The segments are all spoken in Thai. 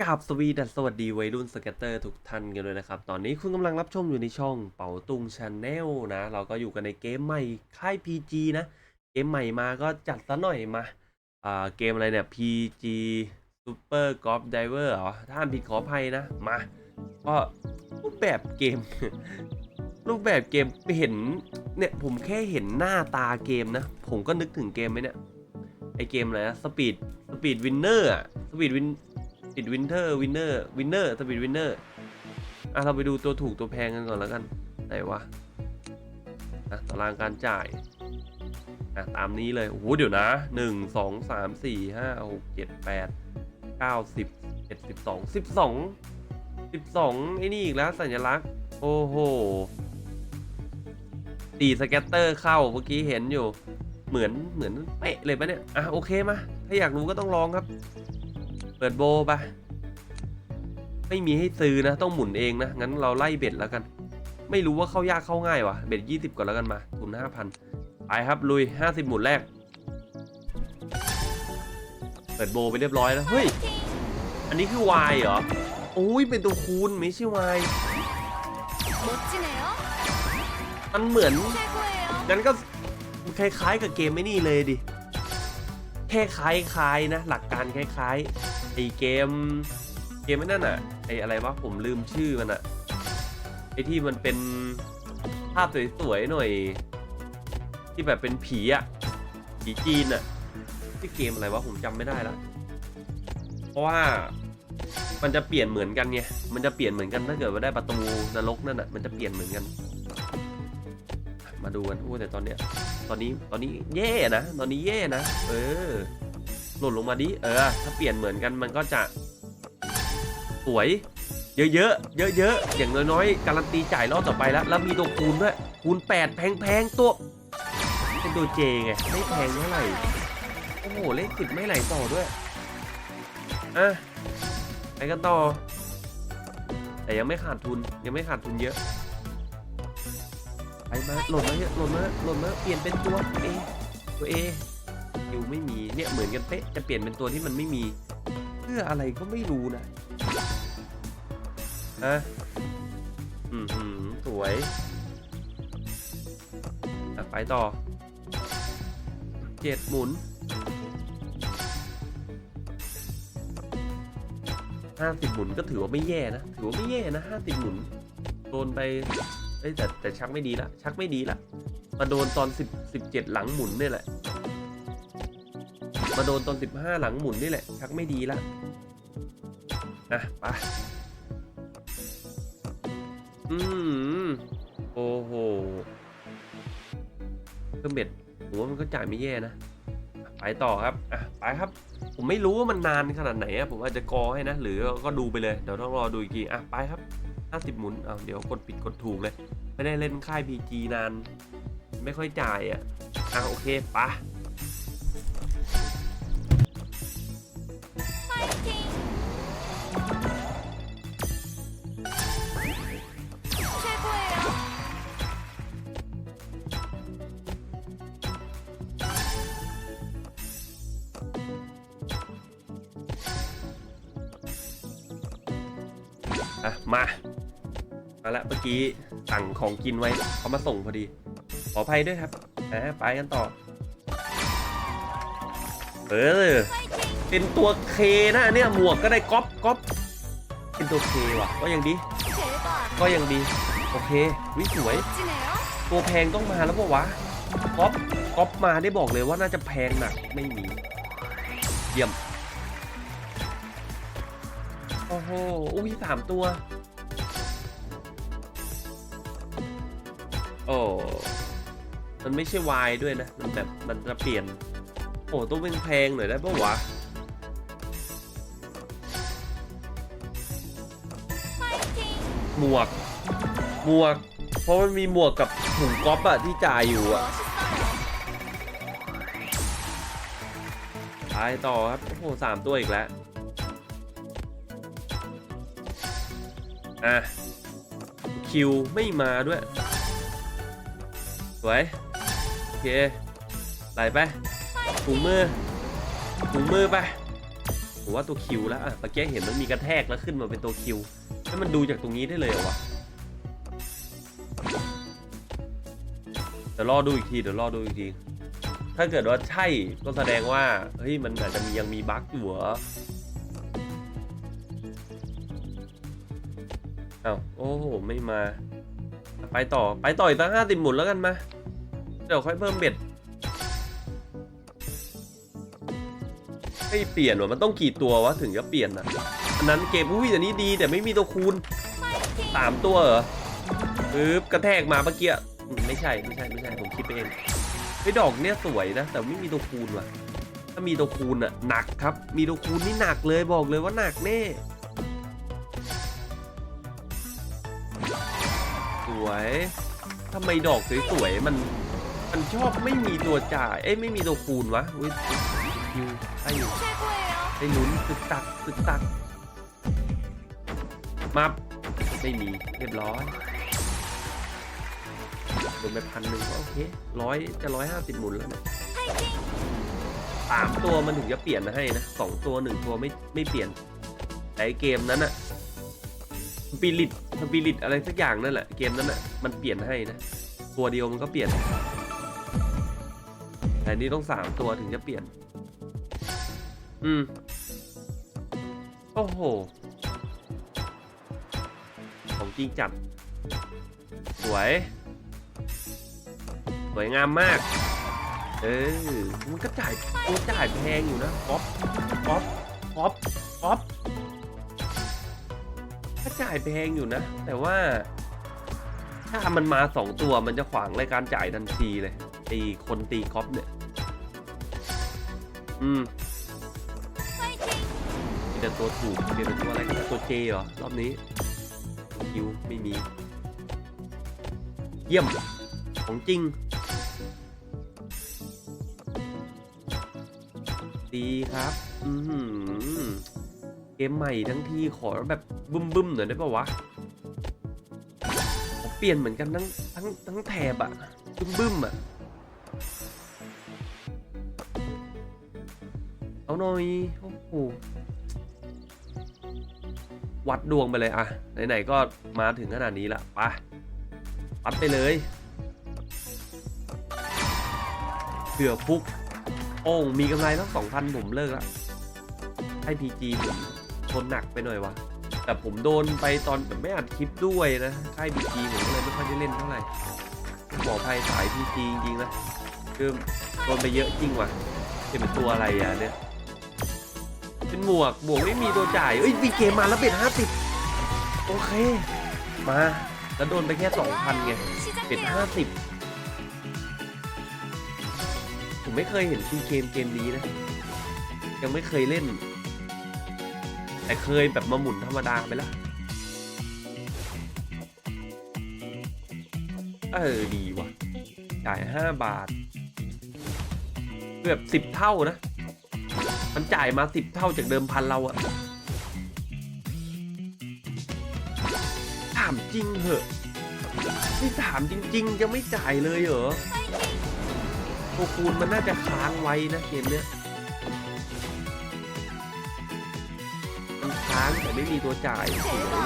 กราบสวีดัสสวัสดีวัยรุ่นสเก็ตเตอร์ทุกท่านกันเลยนะครับ ตอนนี้คุณกำลังรับชมอยู่ในช่องเป๋าตุงชาแนลนะ เราก็อยู่กันในเกมใหม่ค่าย PG นะ เกมใหม่มาก็จัดซะหน่อยมาอ่าเกมอะไรเนี่ย PG Super Golf Diver เหรอ ถ้าอ่านผิดขออภัยนะ มา ก็รูปแบบเกม รูปแบบเกมเห็นเนี่ยผมแค่เห็นหน้าตาเกมนะ ผมก็นึกถึงเกมไหมเนี่ย ไอเกมอะไรนะสปีดสปีดวินเนอร์อะสปีดวิน ปีดวินเทอร์วินเนอร์วินเนอร์สปีดวินเนอร์อะเราไปดูตัวถูกตัวแพงกันก่อนแล้วกัน ไหนวะอะตารางการจ่ายอะตามนี้เลย โอ้โห เดี๋ยวนะหนึ่งสองสามสี่ห้าหกเจ็ดแปดเก้าสิบเจ็ดสิบสองสิบสองสิบสองไอ้นี่อีกแล้วสัญลักษณ์ โอ้โหตีสเก็ตเตอร์เข้าเมื่อกี้เห็นอยู่ เหมือนเหมือนเป๊ะเลยปะเนี่ย อะโอเคมา ถ้าอยากรู้ก็ต้องลองครับ เปิดโบปะไม่มีให้ซื้อนะ ต้องหมุนเองนะ งั้นเราไล่เบ็ดแล้วกัน ไม่รู้ว่าเข้ายากเข้าง่ายวะเบ็ด20 ก่อนแล้วกันมา ทุน 5,000 ไปครับ ลุย 50 หมุนแรก เปิดโบไปเรียบร้อยแล้ว เฮ้ย อันนี้คือวายเหรออุ้ยเป็นตัวคูณไม่ใช่วายมันเหมือนงั้นก็คล้ายๆกับเกมไม่นี่เลยดิแค่คล้ายๆนะ หลักการคล้ายๆ อเกม เกมไอ้นั่นอะไออะไรวะผมลืมชื่อมันอะไอที่มันเป็นภาพสวยๆหน่อย ที่แบบเป็นผีอะผีจีนอะที่เกมอะไรวะผมจำไม่ได้ล้วเพราะว่ามันจะเปลี่ยนเหมือนกันไง มันจะเปลี่ยนเหมือนกันถ้าเกิดว่าได้ประตูนรกนั่นอะมันจะเปลี่ยนเหมือนกัน มาดูกันโอ้แต่ตอนเนี้ย ตอนนี้ ตอนนี้แย่นะ ตอนนี้แย่นะ เออ หล่นลงมาดิ เออ ถ้าเปลี่ยนเหมือนกันมันก็จะ สวย เยอะๆ เยอะๆ อย่างน้อยๆ การันตีจ่ายรอบต่อไปแล้ว แล้วมีตัวคูณด้วย คูณ 8 แพงๆ ตัว เป็นตัวเจไง ไม่แพงเท่าไหร่ โอ้โห เลขสิบไม่ไหลต่อด้วย อะ ไปกันต่อ แต่ยังไม่ขาดทุน ยังไม่ขาดทุนเยอะ ไปมาหล่นมาเนี่ยหล่นมาหล่นมา เปลี่ยนเป็นตัวเอตัวเอ คิวไม่มีเนี่ยเหมือนกันเป๊ะจะเปลี่ยนเป็นตัวที่มันไม่มี เพื่ออะไรก็ไม่รู้นะฮะอืมสวยไปต่อเจ็ดหมุนห้าสิบหมุนก็ถือว่าไม่แย่นะ ถือว่าไม่แย่นะห้าสิบหมุน โดนไปเอ้ยแต่แต่ชักไม่ดีละ ชักไม่ดีละ มาโดนตอนสิบสิบเจ็ดหลังหมุนนี่แหละ มาโดนตอนสิบห้าหลังหมุนนี่แหละ ชักไม่ดีละนะไปอืมโอ้โหเครื่องเบ็ดผมว่ามันก็จ่ายไม่แย่นะ ไปต่อครับ อะ ไปครับ ผมไม่รู้ว่ามันนานขนาดไหนอะผมอาจจะกอให้นะ หรือก็ดูไปเลย เดี๋ยวต้องรอดูอีกที อะ ไปครับ 50 หมุนอ้าวเดี๋ยวกดปิดกดถูกเลย ไม่ได้เล่นค่าย PG นาน ไม่ค่อยจ่ายอะอะ โอเค ไป อะ มา มาละเมื่อกี้สั่งของกินไว้เขามาส่งพอดี ขออภัยด้วยครับอะไปกันต่อ เออ เป็นตัวเคนะเนี่ยหมวกก็ได้ก๊อปก๊อปเป็นตัวเคว่ะ ก็ยังดี ก็ยังดี โอเควิสวย ตัวแพงต้องมาแล้วปะวะก๊อปก๊อปมาได้บอกเลยว่าน่าจะแพงหนักไม่มี เยี่ยม โอ้โหอุ้ยสามตัว โอ้มันไม่ใช่วายด้วยนะ มันแบบ มันจะเปลี่ยน โอ้ต้องเป็นแพงหน่อยได้ปะวะ หมวก หมวก เพราะมันมีหมวกกับถุงก๊อปอะที่จ่ายอยู่อะตายต่อครับ โอ้โหสามตัวอีกแล้ว อะ คิวไม่มาด้วย สวย โอเค ไหลไปถุงมือถุงมือไปผมว่าตัวคิวแล้ว อะเมื่อกี้เห็นมันมีกระแทกแล้วขึ้นมาเป็นตัวคิว แล้วมันดูจากตรงนี้ได้เลยเหรอวะเดี๋ยวรอดูอีกทีเดี๋ยวรอดูอีกที ถ้าเกิดว่าใช่ก็แสดงว่าเฮ้ยมันอาจจะมียังมีบั๊กอยู่เหรออ้าวโอ้โหไม่มา ไปต่อไปต่ออีกตั้งห้าสิบหมุนแล้วกันมาเดี๋ยวค่อยเพิ่มเบ็ดไม่เปลี่ยนวะมันต้องกี่ตัววะถึงจะเปลี่ยนอะ อันนั้นเกมอุ้ยอันนี้ดีแต่ไม่มีตัวคูณสามตัวเหรอปึ๊บกระแทกมาเมื่อกี้ไม่ใช่ไม่ใช่ไม่ใช่ผมคิดไปเองไอ้ดอกเนี้ยสวยนะ แต่ไม่มีตัวคูณว่ะ ถ้ามีตัวคูณอะหนักครับ มีตัวคูณนี่หนักเลยบอกเลยว่าหนักแน่สวยทำไมดอกสวยๆมันมันชอบไม่มีตัวจ่ายเอ้ยไม่มีตัวคูณวะวิวไอ้ไอ้ลุ้นตึกตักตึกตัก มาไม่มีเรียบร้อยโดนไปพันหนึ่งก็โอเคร้อยจะร้อยห้าสิบหมุนแล้วนะสามตัวมันถึงจะเปลี่ยนให้นะสองตัวหนึ่งตัวไม่ไม่เปลี่ยนแต่เกมนั้นอะสปิริตสปิริตอะไรสักอย่างนั่นแหละเกมนั้นอะมันเปลี่ยนให้นะตัวเดียวมันก็เปลี่ยนแต่นี่ต้องสามตัวถึงจะเปลี่ยน อืม โอ้โหิงจับสวย สวยงามมาก เออ มันก็จ่ายมันจ่ายแพงอยู่นะป๊อปป๊อปป๊อปป๊อปก็จ่ายแพงอยู่นะ แต่ว่า ถ้ามันมาสองตัวมันจะขวางรายการจ่ายทันทีเลยไอคนตีคอปเนี่ย อืมมีแต่ตัวถูกเดี๋ยวป็นตัวอะไรก็ตัวเจเหรอ รอบนี้ คิวไม่มี เยี่ยม ของจริง ดีครับ อือหือเกมใหม่ทั้งทีขอแบบบึ้มๆหน่อยได้ปะวะ เปลี่ยนเหมือนกันทั้งทั้งทั้งแถบอะบึ้มบึ้มๆอะเอาหน่อย โอ้โห วัดดวงไปเลยอะไหนๆก็มาถึงขนาดนี้ละไปวัดไปเลยเสือฟุก โอ่งมีกำไรตั้งสองพันผมเลิกละให้พีจีผมทนหนักไปหน่อยวะแต่ผมโดนไปตอนไม่อัดคลิปด้วยนะค่ายพีจีผมก็เลยไม่ค่อยได้เล่นเท่าไหร่ขออภัยสายพีจีจริงๆนะคือโดนไปเยอะจริงว่ะเป็นตัวอะไรอะเนี่ย เป็นหมวกหมวกไม่มีตัวจ่ายเอ้ยวีเกมมาแล้วเบ็ดห้าสิบโอเค มา แล้วโดนไปแค่สองพันไงเบ็ดห้าสิบผมไม่เคยเห็นซีเกมเกมนี้นะ ยังไม่เคยเล่น แต่เคยแบบมาหมุนธรรมดาไปละเออดีว่ะจ่ายห้าบาท เกือบสิบเท่านะ มันจ่ายมาสิบเท่าจากเดิมพันเราอะถามจริงเหอะนี่ถามจริง ๆ ยังไม่จ่ายเลยเหรอโอคูณมันน่าจะค้างไว้นะเกมเนี้ยมันค้างแต่ไม่มีตัวจ่าย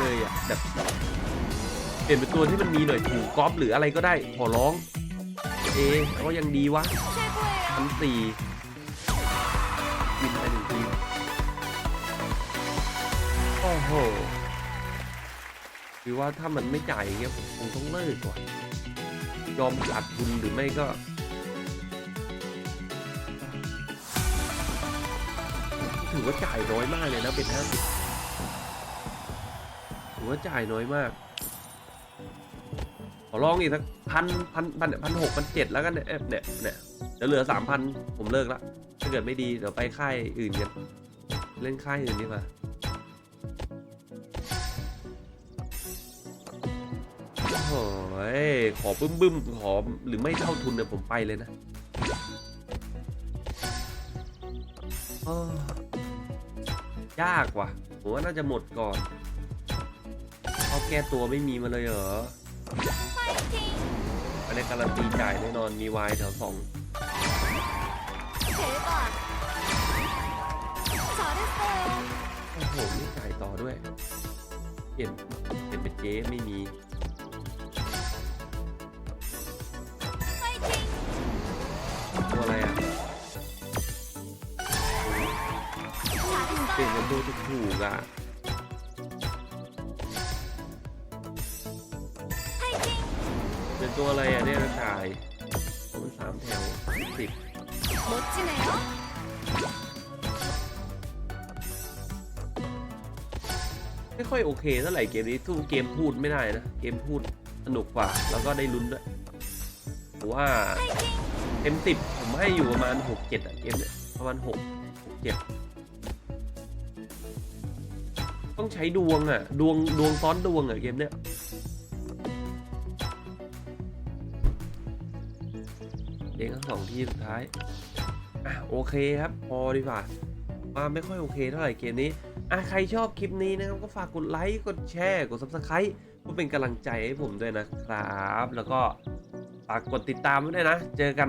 เลยอะแบบเปลี่ยนเป็นตัวที่มันมีหน่อยถูกกอฟหรืออะไรก็ได้ขอร้อง เอก็ยังดีวะทำสี่ โหคือว่าถ้ามันไม่จ่ายอย่างเงี้ยผมคงต้องเลิกว่ะยอมขาดทุนหรือไม่ก็ถือว่าจ่ายน้อยมากเลยนะเป็นห้าสิบถือว่าจ่ายน้อยมาก ขอลองอีกสักพันพันพันพันหกพันเจ็ดแล้วกันเนี่ยเอ๊ะเนี่ยเนี่ยเดี๋ยวเหลือสามพันผมเลิกละถ้าเกิดไม่ดีเดี๋ยวไปค่ายอื่นกันเล่นค่ายอื่นดีกว่า ยขอบึ้มบึ้มขอหรือไม่เท่าทุนเนี่ยผมไปเลยนะยากว่ะผมว่าน่าจะหมดก่อนเอาแก้ตัวไม่มีมาเลยเหรอในการันตีจ่ายแน่นอนมีวายแถวสองโอ้โหไม่จ่ายต่อด้วยเอ็นเอ็นเป็นเจ๊ไม่มี เปลี่ยนเป็นตัถูกๆอะเป็นตัวอะไรอะเนี่ยชายมันสามแถวสิบไม่ค่อยโอเคเท่าไหร่เกมนี้สู้เกมพูดไม่ได้นะ เกมพูดสนุกกว่า แล้วก็ได้ลุ้นด้วยแต่ว่าเต็มสิบผมให้อยู่ประมาณหกเจ็ดอะเกมเนี่ยประมาณหกเจ็ด ต้องใช้ดวงอะดวงดวงซ้อนดวงอะเกมเนี้ยเองทั้งสองที่สุดท้ายอะโอเคครับ พอดีกว่าว่าไม่ค่อยโอเคเท่าไหร่เกมนี้อะใครชอบคลิปนี้นะครับ ก็ฝากกดไลค์กดแชร์กด subscribe เพื่อเป็นกำลังใจให้ผมด้วยนะครับ แล้วก็ฝากกดติดตามไว้ด้วยนะ เจอกัน